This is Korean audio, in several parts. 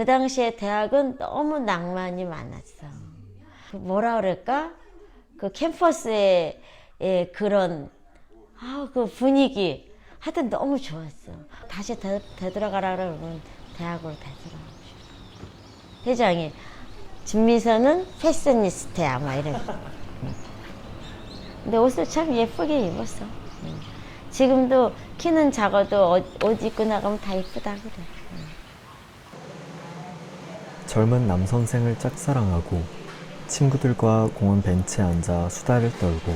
그 당시에 대학은 너무 낭만이 많았어. 그 뭐라 그럴까? 그 캠퍼스의 의 그런 아, 그 분위기 하여튼 너무 좋았어. 다시 되, 되돌아가라 그러면 대학으로 되돌아가고 싶어. 회장이 준미선은 패셔니스트야 막 이래. 근데 옷을 참 예쁘게 입었어. 응. 지금도 키는 작아도 옷, 옷 입고 나가면 다 이쁘다 그래. 젊은 남선생을 짝사랑하고 친구들과 공원 벤치에 앉아 수다를 떨고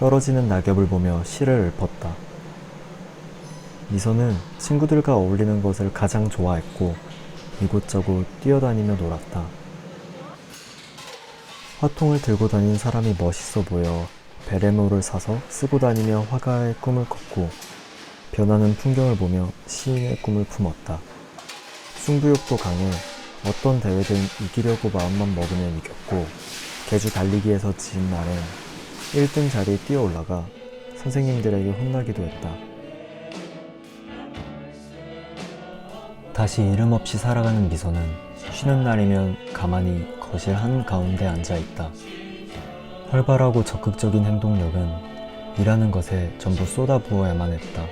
떨어지는 낙엽을 보며 시를 읊었다. 미소는 친구들과 어울리는 것을 가장 좋아했고 이곳저곳 뛰어다니며 놀았다. 화통을 들고 다니는 사람이 멋있어 보여 베레모를 사서 쓰고 다니며 화가의 꿈을 꿨고 변하는 풍경을 보며 시인의 꿈을 품었다. 승부욕도 강해 어떤 대회든 이기려고 마음만 먹으면 이겼고 개주 달리기에서 진 날엔 1등 자리에 뛰어 올라가 선생님들에게 혼나기도 했다. 다시 이름 없이 살아가는 미소는 쉬는 날이면 가만히 거실 한 가운데 앉아 있다. 활발하고 적극적인 행동력은 일하는 것에 전부 쏟아부어야만 했다.